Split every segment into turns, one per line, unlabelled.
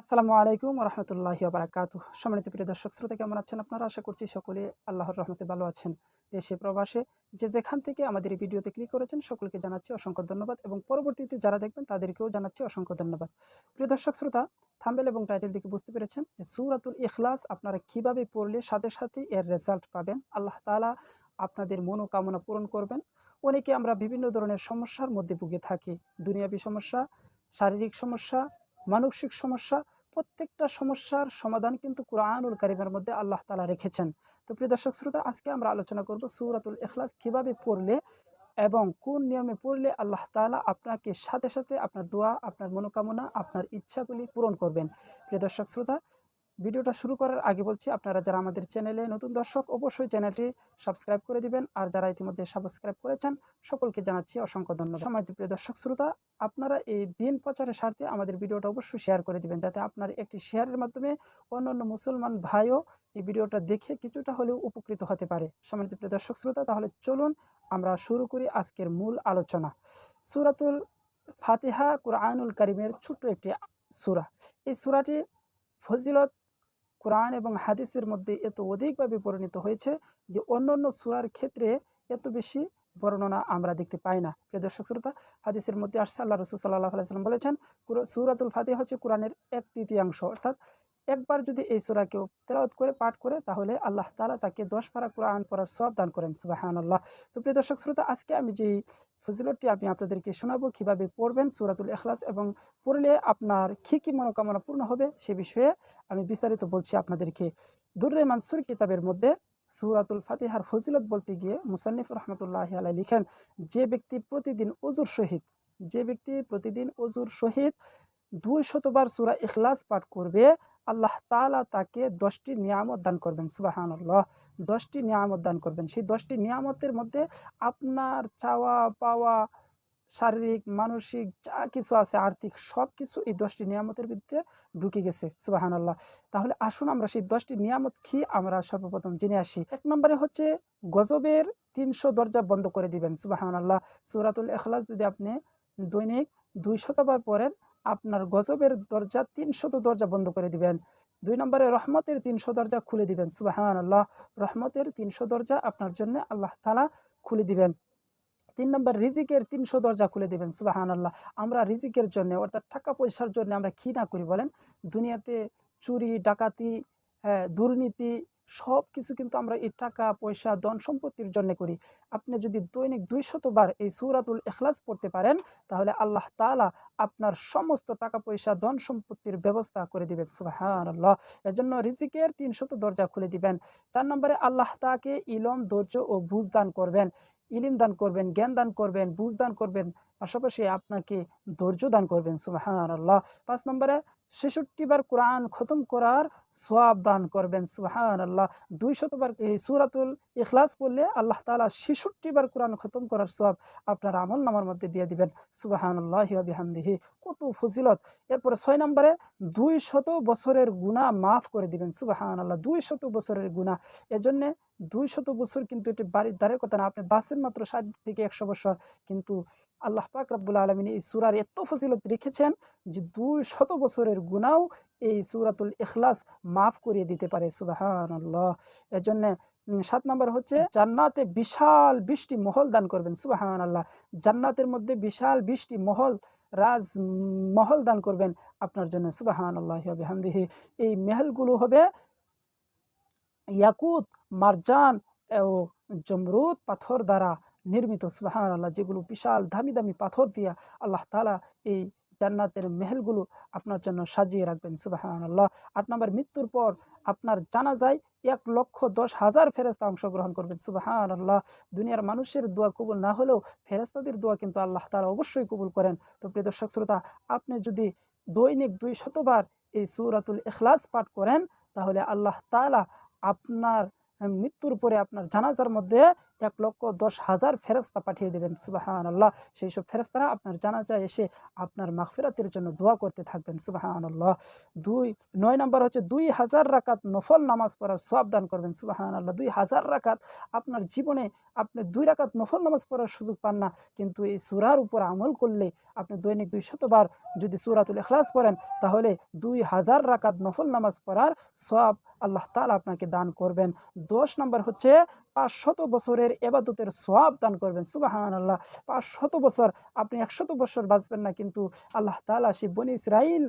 আসসালামু আলাইকুম রহমতুল্লাহি বারাকাতু সম্মানিত প্রিয় দর্শক, শ্রোতা কেমন আছেন আপনারা? আশা করছি সকলে আল্লাহর রহমতে ভালো আছেন। দেশে, প্রবাসে যে যেখান থেকে আমাদের এই ভিডিওতে ক্লিক করেছেন, সকলকে জানাচ্ছি অসংখ্য ধন্যবাদ এবং পরবর্তীতে যারা দেখবেন, তাদেরকেও জানাচ্ছি অসংখ্য ধন্যবাদ। প্রিয় দর্শক, শ্রোতা থাম্বেল এবং টাইটেল দিকে বুঝতে পেরেছেন সুরাতুল ইখলাস আপনারা কীভাবে পড়লে সাথে সাথে এর রেজাল্ট পাবেন। আল্লাহ তালা আপনাদের মনোকামনা পূরণ করবেন। অনেকে আমরা বিভিন্ন ধরনের সমস্যার মধ্যে ভুগে থাকি। দুনিয়াবী সমস্যা, শারীরিক সমস্যা মানসিক সমস্যা, প্রত্যেকটা সমস্যার সমাধান কিন্তু কোরআনুল কারিমের মধ্যে আল্লাহ তালা রেখেছেন। তো প্রিয় দর্শক শ্রোতা, আজকে আমরা আলোচনা করব সুরাতুল এখলাস কীভাবে পড়লে এবং কোন নিয়মে পড়লে আল্লাহ তালা আপনাকে সাথে সাথে আপনার দোয়া, আপনার মনোকামনা, আপনার ইচ্ছাগুলি পূরণ করবেন। প্রিয় দর্শক শ্রোতা ভিডিওটা শুরু করার আগে বলছি, আপনারা যারা আমাদের চ্যানেলে নতুন দর্শক, অবশ্যই চ্যানেলটি সাবস্ক্রাইব করে দিবেন। আর যারা ইতিমধ্যে সাবস্ক্রাইব করেছেন, সকলকে জানাচ্ছি অসংখ্য ধন্যবাদ। সম্মানিত প্রিয় দর্শক শ্রোতা, আপনারা এই দিন প্রচারের স্বার্থে আমাদের ভিডিওটা অবশ্যই শেয়ার করে দিবেন, যাতে আপনার একটি শেয়ারের মাধ্যমে অন্যান্য মুসলমান ভাইও এই ভিডিওটা দেখে কিছুটা হলেও উপকৃত হতে পারে। সম্মানিত প্রিয় দর্শক শ্রোতা, তাহলে চলুন আমরা শুরু করি আজকের মূল আলোচনা। সুরাতুল ফাতিহা, কুরআনুল করিমের ছোট্ট একটি সুরা। এই সুরাটি ফজিলত কোরআন এবং হাদিসের মধ্যে এত অধিকভাবে পরিণত হয়েছে যে অন্য অন্য সুরার ক্ষেত্রে এত বেশি বর্ণনা আমরা দেখতে পাই না। প্রিয় দর্শক শ্রোতা, হাদিসের মধ্যে আসছে আল্লাহ রসুল সাল্লাহ আলাইসাল্লাম বলেছেন সুরাতুল ফাতিহা হচ্ছে কোরআনের এক তৃতীয়াংশ। অর্থাৎ একবার যদি এই সুরা কেউ তেলাওয়াত করে, পাঠ করে, তাহলে আল্লাহ তালা তাকে দশ পারা কোরআন পড়ার সব দান করেন। সুবাহান আল্লাহ তো প্রিয় দর্শক শ্রোতা, আজকে আমি যেই ফজিলতটি আমি আপনাদেরকে শোনাবো, কীভাবে পড়বেন সুরাতুল এখলাস এবং পড়লে আপনার কী কী মনোকামনা পূর্ণ হবে সে বিষয়ে আমি বিস্তারিত বলছি আপনাদেরকে। দুর্রে মানসুর কিতাবের মধ্যে সুরাতুল ফাতিহার ফজিলত বলতে গিয়ে মুসান্নিফ রহমতুল্লাহ আলাই লিখেন, যে ব্যক্তি প্রতিদিন অজুর সহিত, যে ব্যক্তি প্রতিদিন অজুর সহিত দুই শতবার সুরা ইখলাস পাঠ করবে, আল্লাহ তালা তাকে দশটি নিয়ামত দান করবেন। সুবাহান আল্লাহ দশটি নিয়ামত দান করবেন। সেই দশটি নিয়ামতের মধ্যে আপনার চাওয়া, পাওয়া, শারীরিক, মানসিক যা কিছু আছে, আর্থিক সব কিছু এই দশটি নিয়ামতের ভিত্তিতে ঢুকে গেছে। সুবাহান আল্লাহ তাহলে আসুন আমরা সেই দশটি নিয়ামত খেয়ে আমরা সর্বপ্রথম জেনে আসি। এক নম্বরে হচ্ছে গজবের তিনশো দরজা বন্ধ করে দিবেন। সুবাহান আল্লাহ সুরাতুল এখলাস যদি আপনি দৈনিক দুই শতবার পড়েন, আপনার গজবের দরজা তিনশত দরজা বন্ধ করে দিবেন। দুই নম্বরে রহমতের তিনশো দরজা খুলে দিবেন সুবাহান আল্লাহ রহমতের তিনশো দরজা আপনার জন্য আল্লাহ তালা খুলে দিবেন। তিন নম্বর, রিজিকের তিনশো দরজা খুলে দেবেন সুবাহান আল্লাহ আমরা রিজিকের জন্য, অর্থাৎ টাকা পয়সার জন্য আমরা কী না করি বলেন? দুনিয়াতে চুরি, ডাকাতি হ্যাঁ দুর্নীতি সব কিছু কিন্তু আমরা এই টাকা, পয়সা, ধন সম্পত্তির জন্য করি। আপনি যদি দৈনিক দুই শতবার এই সুরাতুল এখলাস পড়তে পারেন, তাহলে আল্লাহ তালা আপনার সমস্ত টাকা, পয়সা, ধন সম্পত্তির ব্যবস্থা করে দিবেন। সুবাহান আল্লাহ জন্য রিজিকের তিনশত দরজা খুলে দিবেন। চার নম্বরে আল্লাহ তাকে ইলম, ধৈর্য ও বুঝদান করবেন। ইলিম দান করবেন, জ্ঞান দান করবেন, বুঝ দান করবেন, পাশাপাশি আপনাকে ধৈর্য দান করবেন সুবাহান আল্লাহ পাঁচ নম্বরে, ছেষট্টি বার কোরআন খতম করার সোয়াব দান করবেন সুবাহান আল্লাহ দুই শতবার এই সুরাতুল ইখলাস পড়লে আল্লাহ তালা ছেষট্টি বার কোরআন খতম করার সোয়াব আপনার আমল নামার মধ্যে দিয়ে দিবেন সুবাহান কত ফজিলত! এরপরে ছয় নম্বরে, দুই শত বছরের গুণা মাফ করে দিবেন সুবাহান আল্লাহ দুই শত বছরের গুণা এজন্যে দুই শত বছর কিন্তু এটি বাড়ির দ্বারের কথা না। আপনি বাসের মাত্র ষাট থেকে একশো বছর। কিন্তু আল্লাহ পাক রাব্বুল আলমিন এই সুরার এত ফজিলত রেখেছেন যে দুই শত বছরের গুণাও এই সুরাতুল ইখলাস মাফ করিয়ে দিতে পারে। সুবাহান আল্লাহ এজন্য সাত নম্বর হচ্ছে, জান্নাতে বিশাল বৃষ্টি মহল দান করবেন। সুবাহান আল্লাহ জান্নাতের মধ্যে বিশাল বৃষ্টি মহল, রাজ মহল দান করবেন আপনার জন্য। সুবাহান আল্লাহ হামদিহি এই মেহলগুলো হবে ইয়াকুত মারজান ও জমরুদ পাথর দ্বারা নির্মিত সুবাহান আল্লাহ যেগুলো বিশাল দামি দামি পাথর দিয়া আল্লাহ তালা এই জান্নাতের মেহেলগুলো আপনার জন্য সাজিয়ে রাখবেন সুবাহান আল্লাহ আট নম্বর, মৃত্যুর পর আপনার জানা যায় এক লক্ষ দশ হাজার ফেরেস্তা অংশগ্রহণ করবেন সুবাহান আল্লাহ দুনিয়ার মানুষের দোয়া কবুল না হলেও ফেরেস্তাদের দোয়া কিন্তু আল্লাহ তালা অবশ্যই কবুল করেন। তো প্রিয় দর্শক, শ্রোতা, আপনি যদি দৈনিক দুই শতবার এই সুরাতুল এখলাস পাঠ করেন, তাহলে আল্লাহ তালা আপনার মৃত্যুর পরে আপনার জানাজার মধ্যে এক লক্ষ দশ হাজার ফেরস্তা পাঠিয়ে দেবেন সুবাহান আল্লাহ সেই সব ফেরস্তারা আপনার জানাজায় এসে আপনার মাগফিরাতের জন্য দোয়া করতে থাকবেন সুবাহান আল্লাহ দুই, নয় নম্বর হচ্ছে দুই হাজার রাকাত নফল নামাজ পড়ার সব দান করবেন সুবাহান আল্লাহ দুই হাজার রাকাত আপনার জীবনে আপনি দুই রাকাত নফল নামাজ পড়ার সুযোগ পান না, কিন্তু এই সুরার উপর আমল করলে আপনি দৈনিক দুই শতবার যদি সুরাতুল এখলাস পড়েন, তাহলে দুই হাজার রাকাত নফল নামাজ পড়ার সব আল্লাহ তালা আপনাকে দান করবেন। দশ নম্বর হচ্ছে পাঁচ শত বছরের এবাদতের সোয়াব দান করবেন সুবাহান আল্লাহ পাঁচ শত বছর, আপনি একশত বছর বাঁচবেন না, কিন্তু আল্লাহ তালা সেই বনি ইসরাইল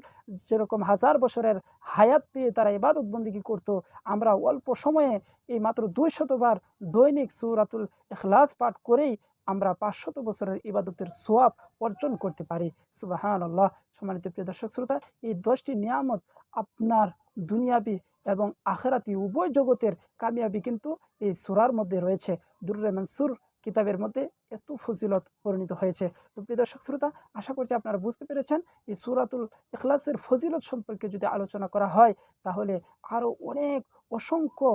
যেরকম হাজার বছরের হায়াত পেয়ে তারা এবাদত বন্দিকে করতো, আমরা অল্প সময়ে এই মাত্র দুই শতবার দৈনিক সুরাতুল এখলাস পাঠ করেই আমরা পাঁচশত বছরের ইবাদতের সোয়াব অর্জন করতে পারি। সুবাহান আল্লাহ সম্মানিত প্রিয় দর্শক শ্রোতা, এই দশটি নিয়ামত আপনার দুনিয়াবি এবং আখেরাতি উভয় জগতের কামিয়াবি কিন্তু এই সুরার মধ্যে রয়েছে। দুর্রে মনসুর কিতাবের মধ্যে এত ফজিলত পরিণত হয়েছে। তো প্রিয় দর্শক শ্রোতা, আশা করছি আপনারা বুঝতে পেরেছেন, এই সুরাতুল এখলাসের ফজিলত সম্পর্কে যদি আলোচনা করা হয়, তাহলে আরও অনেক অসংখ্য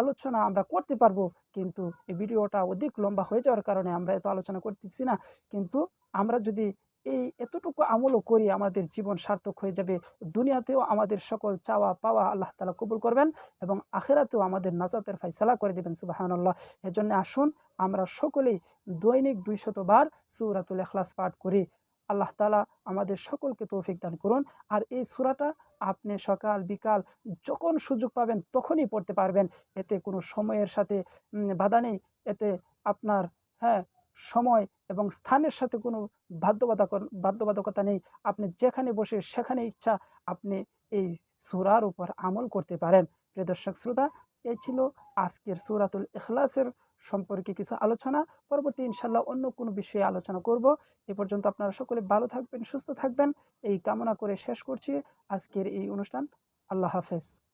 আলোচনা আমরা করতে পারব। কিন্তু এই ভিডিওটা অধিক লম্বা হয়ে যাওয়ার কারণে আমরা এত আলোচনা করতেছি না। কিন্তু আমরা যদি এই এতটুকু আমলও করি, আমাদের জীবন সার্থক হয়ে যাবে। দুনিয়াতেও আমাদের সকল চাওয়া পাওয়া আল্লাহ তালা কবুল করবেন এবং আখেরাতেও আমাদের নাজাতের ফাইসালা করে দেবেন সুবাহান আল্লাহ এজন্য আসুন আমরা সকলেই দৈনিক দুইশতবার সুরাতুল এখলাস পাঠ করি। আল্লাহ তালা আমাদের সকলকে তৌফিক দান করুন। আর এই সুরাটা আপনি সকাল, বিকাল যখন সুযোগ পাবেন তখনই পড়তে পারবেন। এতে কোনো সময়ের সাথে বাধা নেই। এতে আপনার হ্যাঁ সময় এবং স্থানের সাথে কোনো বাধ্যবাধক বাধ্যবাধকতা নেই। আপনি যেখানে বসে সেখানে ইচ্ছা আপনি এই সুরার উপর আমল করতে পারেন। প্রিয় দর্শক, শ্রোতা, এই ছিল আজকের সুরাতুল ইখলাসের সম্পর্কে কিছু আলোচনা। পরবর্তী ইনশাল্লাহ অন্য কোনো বিষয়ে আলোচনা করব। এ পর্যন্ত আপনারা সকলে ভালো থাকবেন, সুস্থ থাকবেন। এই কামনা করে শেষ করছি। আজকের এই অনুষ্ঠান, আল্লাহ হাফেজ।